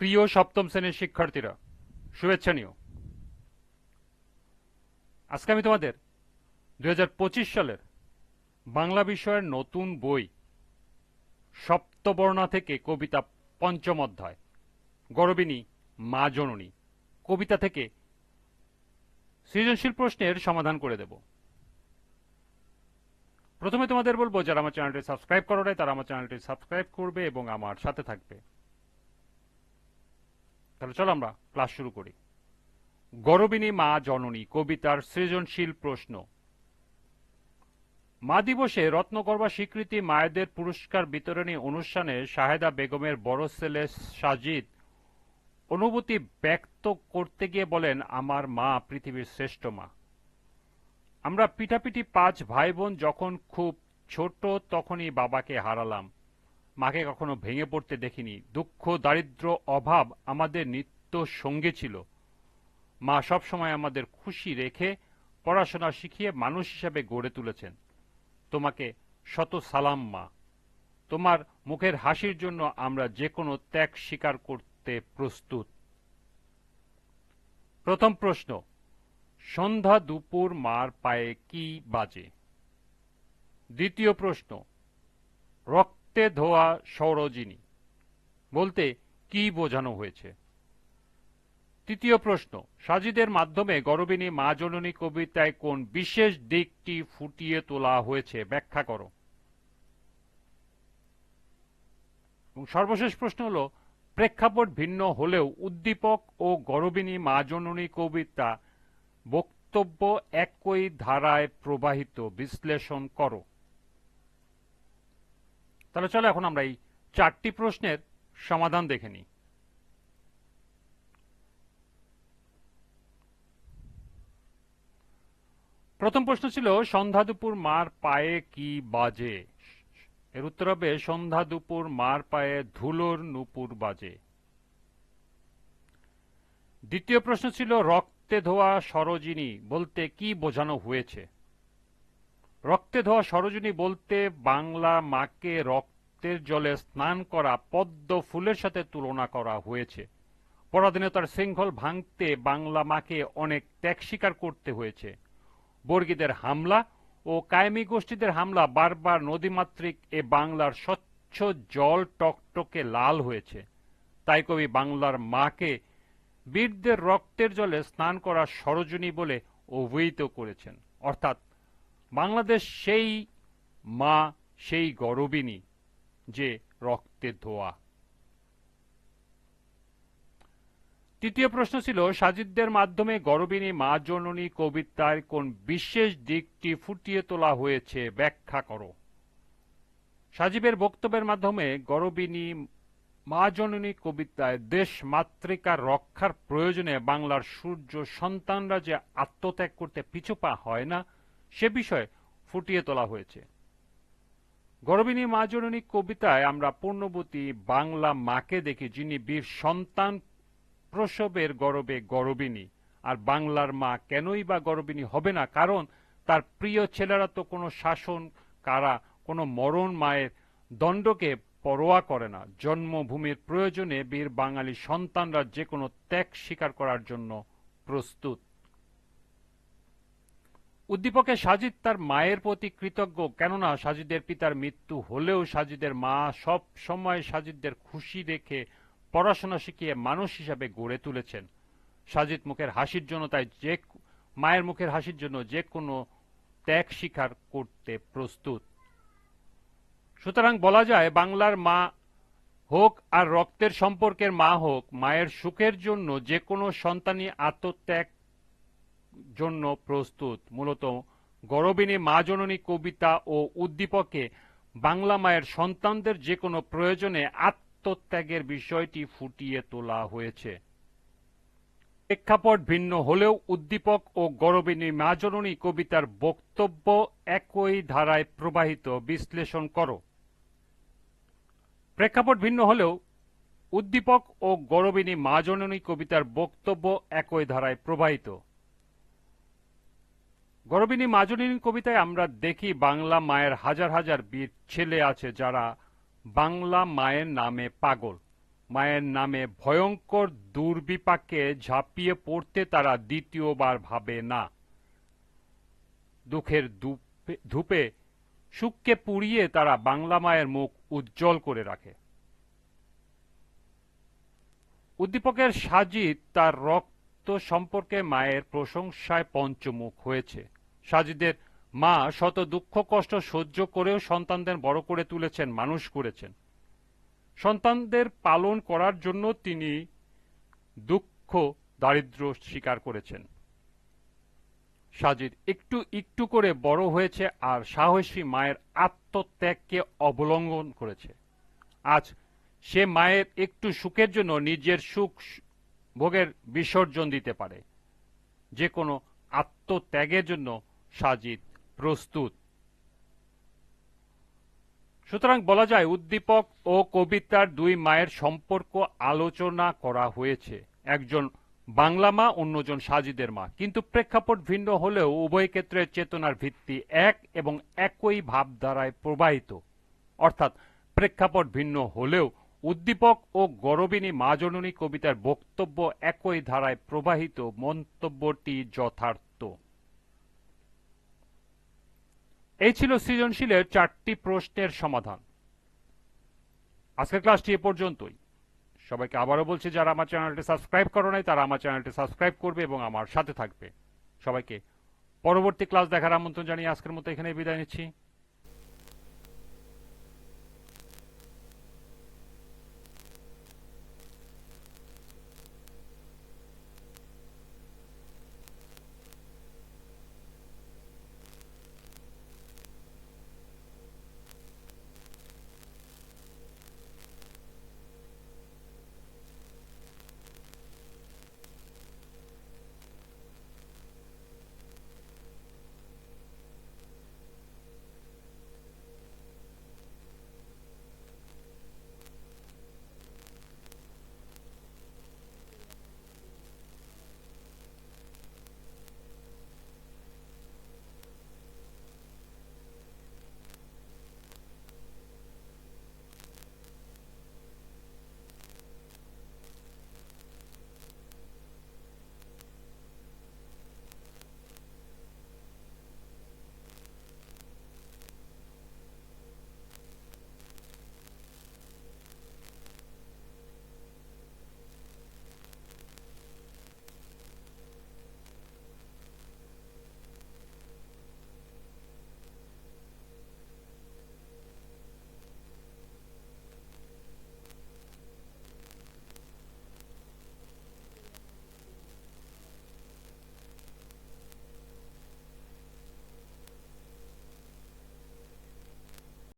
প্রিয় সপ্তম শ্রেণির শিক্ষার্থীরা, শুভেচ্ছা নিও। আজকে আমি তোমাদের দু হাজার পঁচিশ সালের বাংলা বিষয়ের নতুন বই, সপ্তবর্ণা থেকে কবিতা পঞ্চম অধ্যায়, গরবিনী মা জননী, কবিতা থেকে সৃজনশীল প্রশ্নের সমাধান করে দেব। প্রথমে তোমাদের বলব, যারা আমার চ্যানেলটি সাবস্ক্রাইব করো নাই, তারা আমার চ্যানেলটি সাবস্ক্রাইব করবে এবং আমার সাথে থাকবে। তাহলে চলো আমরা ক্লাস শুরু করি। গরবিনী মা জননী, কবিতার সৃজনশীল প্রশ্ন। মা দিবসে রত্নগর্বা স্বীকৃতি মায়েদের পুরস্কার বিতরণী অনুষ্ঠানে শাহেদা বেগমের বড় ছেলে সাজিদ অনুভূতি ব্যক্ত করতে গিয়ে বলেন, আমার মা পৃথিবীর শ্রেষ্ঠ মা। আমরা পিঠাপিঠি পাঁচ ভাই বোন যখন খুব ছোট, তখনই বাবাকে হারালাম। মাকে কখনো ভেঙে পড়তে দেখিনি। দুঃখ দারিদ্র অভাব আমাদের নিত্য সঙ্গে ছিল। মা সবসময় আমাদের খুশি রেখে পড়াশোনা শিখিয়ে মানুষ হিসাবে গড়ে তুলেছেন। তোমাকে শত সালাম, মা। তোমার মুখের হাসির জন্য আমরা যে কোনো ত্যাগ স্বীকার করতে প্রস্তুত। প্রথম প্রশ্ন, সন্ধ্যা দুপুর মার পায়ে কি বাজে? দ্বিতীয় প্রশ্ন, রক্তে ধোয়া সরোজিনী। বলতে কি বোঝানো হয়েছে? তৃতীয় প্রশ্ন, সাজিদের মাধ্যমে গরবিনী মা জননী কবিতায় কোন বিশেষ দিকটি ফুটিয়ে তোলা হয়েছে? ব্যাখ্যা করো। এবং সর্বশেষ প্রশ্ন হল, প্রেক্ষাপট ভিন্ন হলেও উদ্দীপক ও গরবিনী মা জননী কবিতা বক্তব্য একই ধারায় প্রবাহিত। বিশ্লেষণ করো। তাহলে চলো এখন আমরা এই চারটি প্রশ্নের সমাধান দেখে নিই। প্রথম প্রশ্ন ছিল, সন্ধ্যা দুপুর মার পায়ে কি বাজে? এর উত্তর হবে, সন্ধ্যা দুপুর মার পায়ে ধুলোর নুপুর বাজে। দ্বিতীয় প্রশ্ন ছিল, রক্তে ধোয়া সরোজিনী বলতে কি বোঝানো হয়েছে? রক্তে ধোয়া সরোজিনী বলতে বাংলা মাকে রক্তের জলে স্নান করা পদ্ম ফুলের সাথে তুলনা করা হয়েছে। পরাধীনতার শৃঙ্খল ভাঙতে বাংলা মাকে অনেক ত্যাগ স্বীকার করতে হয়েছে। বর্গীদের হামলা ও কায়েমি গোষ্ঠীদের হামলা বারবার নদীমাতৃক এ বাংলার স্বচ্ছ জল টকটকে লাল হয়েছে। তাই কবি বাংলার মাকে বীরদের রক্তের জলে স্নান করা সরোজনী বলে অভিহিত করেছেন। অর্থাৎ বাংলাদেশ সেই মা, সেই গরবিনী যে রক্তে ধোয়া। তৃতীয় প্রশ্ন ছিল, সাজিদদের মাধ্যমে গরবিনী মা, জননী কবিতার কোন বিশেষ দিকটি ফুটিয়ে তোলা হয়েছে ব্যাখ্যা করো। সাজিবের বক্তব্যের মাধ্যমে গরবিনী মা, জননী কবিতায় দেশ মাতৃকার রক্ষার প্রয়োজনে বাংলার সূর্য সন্তানরা যে আত্মত্যাগ করতে পিছুপা হয় না সে বিষয়ে ফুটিয়ে তোলা হয়েছে। গরবিনী মা জননী কবিতায় আমরা পূর্ণবতী বাংলা মাকে দেখি যিনি বীর সন্তান প্রসবের গরবে গরবিনী। আর বাংলার মা কেনই বা গরবিনী হবে না? কারণ তার প্রিয় ছেলেরা তো কোনো শাসন, কারা, কোনো মরণ মায়ের দণ্ডকে পরোয়া করে না। জন্মভূমির প্রয়োজনে বীর বাঙালি সন্তানরা যে কোনো ত্যাগ স্বীকার করার জন্য প্রস্তুত। উদ্দীপকে সাজিদ তার মায়ের প্রতি কৃতজ্ঞ, কেননা সাজিদের পিতার মৃত্যু হলেও সাজিদের মা সব সময় সাজিদদের খুশি রেখে পড়াশোনা শিখিয়ে মানুষ হিসাবে গড়ে তুলেছেন। সাজিদ মুখের হাসির জন্য তাই যে মায়ের মুখের হাসির জন্য যে কোনো ত্যাগ স্বীকার করতে প্রস্তুত। সুতরাং বলা যায়, বাংলার মা হোক আর রক্তের সম্পর্কের মা হোক, মায়ের সুখের জন্য যে কোনো সন্তানই আত্মত্যাগ জন্য প্রস্তুত। মূলত গরবিনী মা জননী কবিতা ও উদ্দীপকে বাংলা মায়ের সন্তানদের যে কোনো প্রয়োজনে আত্মত্যাগের বিষয়টি ফুটিয়ে তোলা হয়েছে। প্রেক্ষাপট ভিন্ন হলেও উদ্দীপক ও গরবিনী মা জননী কবিতার বক্তব্য একই ধারায় প্রবাহিত। বিশ্লেষণ করো। প্রেক্ষাপট ভিন্ন হলেও উদ্দীপক ও গরবিনী মা জননী কবিতার বক্তব্য একই ধারায় প্রবাহিত। গরবিনী মাজনীন কবিতায় আমরা দেখি বাংলা মায়ের হাজার হাজার বীর ছেলে আছে যারা বাংলা মায়ের নামে পাগল। মায়ের নামে ভয়ঙ্কর দুর্বিপাকে ঝাঁপিয়ে পড়তে তারা দ্বিতীয়বার ভাবে না। দুঃখের ধূপে- ধূপে সুখকে পুড়িয়ে তারা বাংলা মায়ের মুখ উজ্জ্বল করে রাখে। উদ্দীপকের সাজিদ তার রক্ত সম্পর্কে মায়ের প্রশংসায় পঞ্চমুখ হয়েছে। সাজিদের মা শত দুঃখ কষ্ট সহ্য করেও সন্তানদের বড় করে তুলেছেন, মানুষ করেছেন। সন্তানদের পালন করার জন্য তিনি দুঃখ দারিদ্র স্বীকার করেছেন। সাজিদ একটু একটু করে বড় হয়েছে আর সাহসী মায়ের আত্মত্যাগকে অবলম্বন করেছে। আজ সে মায়ের একটু সুখের জন্য নিজের সুখ ভোগের বিসর্জন দিতে পারে। যে কোনো আত্মত্যাগের জন্য সাজিদ, প্রস্তুত। সুতরাং বলা যায়, উদ্দীপক ও কবিতার দুই মায়ের সম্পর্ক আলোচনা করা হয়েছে। একজন বাংলা মা, অন্যজন সাজিদের মা। কিন্তু প্রেক্ষাপট ভিন্ন হলেও উভয় ক্ষেত্রে চেতনার ভিত্তি এক এবং একই ভাবধারায় প্রবাহিত। অর্থাৎ প্রেক্ষাপট ভিন্ন হলেও উদ্দীপক ও গরবিনী মা জননী কবিতার বক্তব্য একই ধারায় প্রবাহিত। মন্তব্যটি যথার্থ। এই ছিল সৃজনশীলের চারটি প্রশ্নের সমাধান। আজকের ক্লাসটি এ পর্যন্তই। সবাইকে আবারও বলছি, যারা আমার চ্যানেলটি সাবস্ক্রাইব করো নাই, তারা আমার চ্যানেলটি সাবস্ক্রাইব করবে এবং আমার সাথে থাকবে। সবাইকে পরবর্তী ক্লাস দেখার আমন্ত্রণ জানিয়ে আজকের মতো এখানে বিদায় নিচ্ছি।